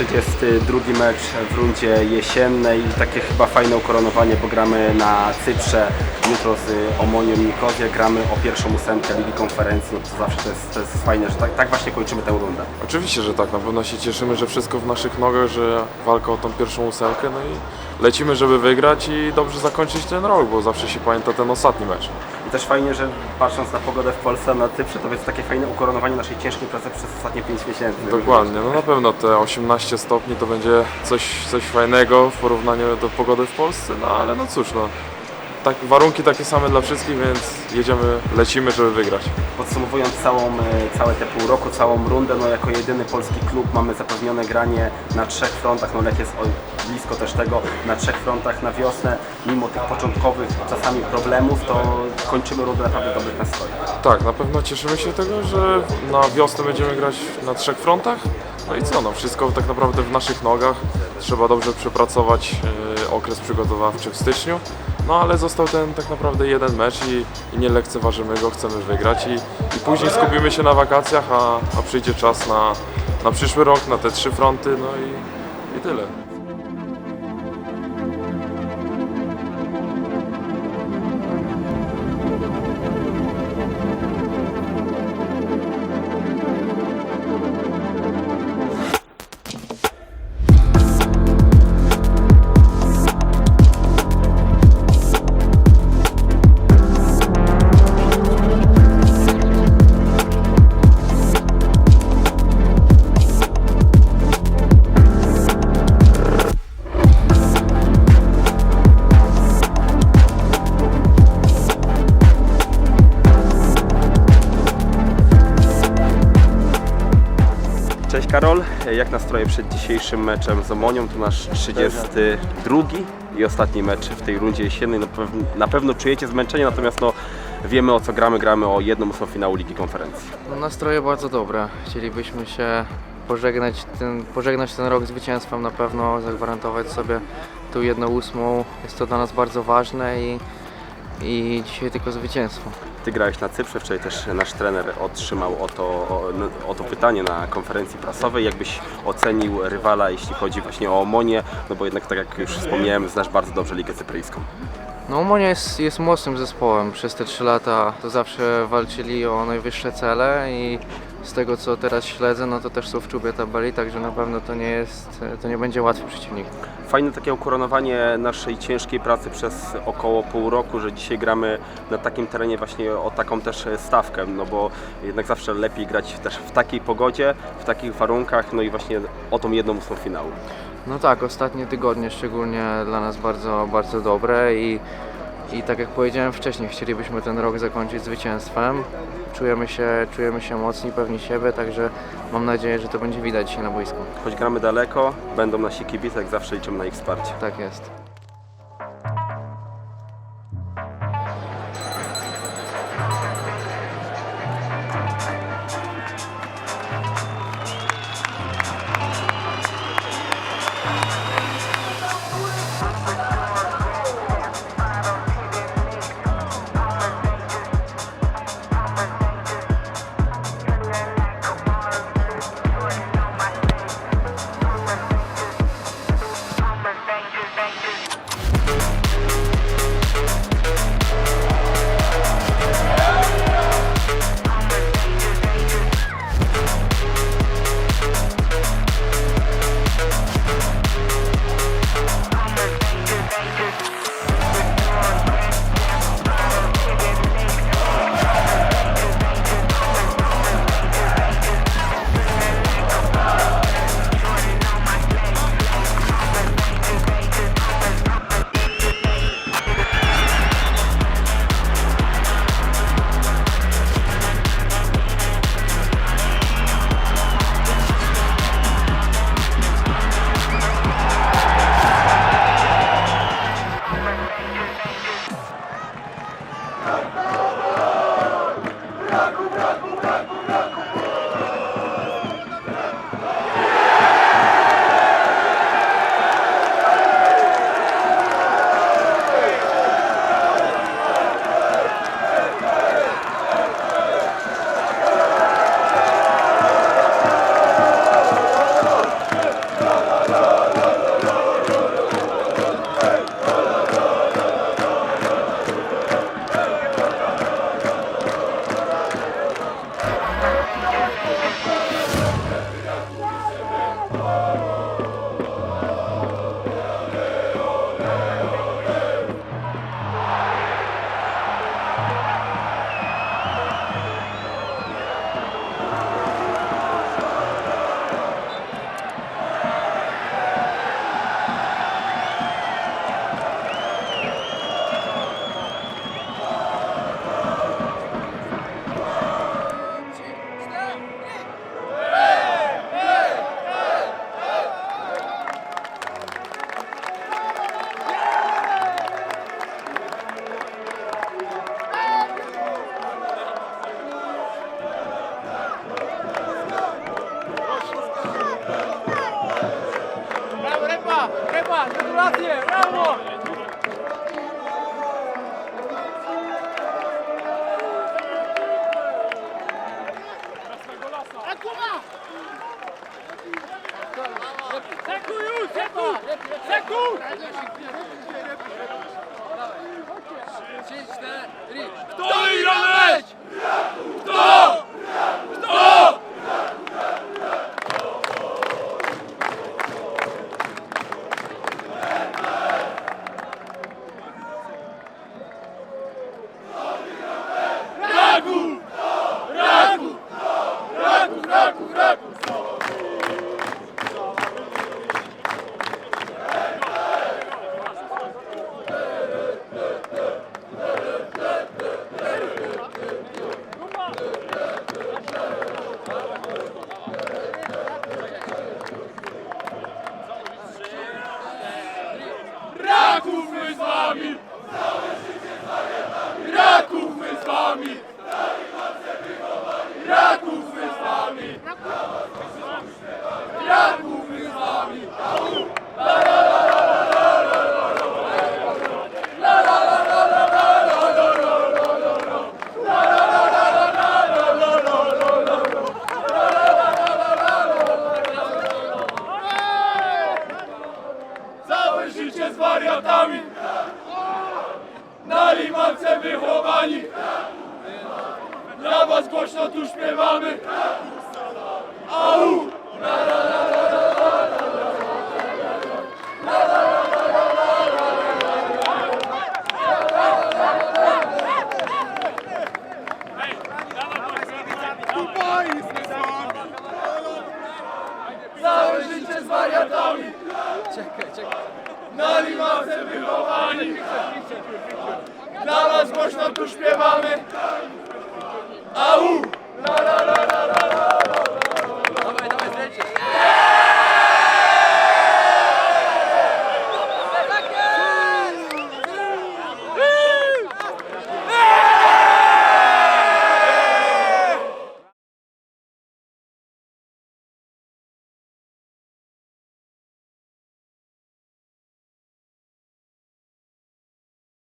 No. Kończymy maraton, 32 mecz w rundzie jesiennej. Takie chyba fajne ukoronowanie, bo gramy na Cyprze. Jutro z Omonią Nikozję gramy o pierwszą ósemkę Ligi Konferencji. No to zawsze to jest, to jest fajne, że tak, tak właśnie kończymy tę rundę. Oczywiście, że tak. Na pewno się cieszymy, że wszystko w naszych nogach, że walka o tą pierwszą ósemkę. No i lecimy, żeby wygrać i dobrze zakończyć ten rok, bo zawsze się pamięta ten ostatni mecz. Też fajnie, że patrząc na pogodę w Polsce, na Cyprze, to jest takie fajne ukoronowanie naszej ciężkiej pracy przez ostatnie 5 miesięcy. Dokładnie, no na pewno te 18 stopni to będzie coś, coś fajnego w porównaniu do pogody w Polsce, no ale no cóż, no. Tak, warunki takie same dla wszystkich, więc jedziemy, lecimy, żeby wygrać. Podsumowując całą, e, całe te pół roku, całą rundę, no jako jedyny polski klub mamy zapewnione granie na trzech frontach, no Lech jest blisko też tego, na trzech frontach na wiosnę, mimo tych początkowych czasami problemów, to kończymy rundę naprawdę dobrych nastrojach. Tak, na pewno cieszymy się tego, że na wiosnę będziemy grać na trzech frontach. No i co, no wszystko tak naprawdę w naszych nogach. Trzeba dobrze przepracować e, okres przygotowawczy w styczniu. No ale został ten tak naprawdę jeden mecz i, i nie lekceważymy go, chcemy wygrać i, i później skupimy się na wakacjach, a, a przyjdzie czas na, na przyszły rok, na te trzy fronty, no i, i tyle. Karol, jak nastroje przed dzisiejszym meczem z Omonią? To nasz 32 i ostatni mecz w tej rundzie jesiennej. Na pewno czujecie zmęczenie, natomiast no, wiemy o co gramy. Gramy o jedną ósmą finału Ligi Konferencji. No, nastroje bardzo dobre. Chcielibyśmy się pożegnać ten, pożegnać ten rok zwycięstwem na pewno, zagwarantować sobie tu jedną ósmą. Jest to dla nas bardzo ważne i, i dzisiaj tylko zwycięstwo. Ty grałeś na Cyprze, wczoraj też nasz trener otrzymał o to, o, o to pytanie na konferencji prasowej. Jakbyś ocenił rywala, jeśli chodzi właśnie o Omonię, no bo jednak tak jak już wspomniałem, znasz bardzo dobrze Ligę Cypryjską. No Umonia jest, jest mocnym zespołem. Przez te trzy lata to zawsze walczyli o najwyższe cele i z tego co teraz śledzę, no to też są w czubie tabeli, także na pewno to nie jest, to nie będzie łatwy przeciwnik. Fajne takie ukoronowanie naszej ciężkiej pracy przez około pół roku, że dzisiaj gramy na takim terenie właśnie o taką też stawkę, no bo jednak zawsze lepiej grać też w takiej pogodzie, w takich warunkach, no i właśnie o tą jedną ósmą finału. No tak, ostatnie tygodnie szczególnie dla nas bardzo, bardzo dobre i, i tak jak powiedziałem wcześniej, chcielibyśmy ten rok zakończyć zwycięstwem. Czujemy się, czujemy się mocni, pewni siebie, także mam nadzieję, że to będzie widać dzisiaj na boisku. Choć gramy daleko, będą nasi kibice, jak zawsze liczymy na ich wsparcie. Tak jest. Dobra, gratulacje, brawo! Seku już, seku! Seku! 3, 4, Kto i Romek? Sami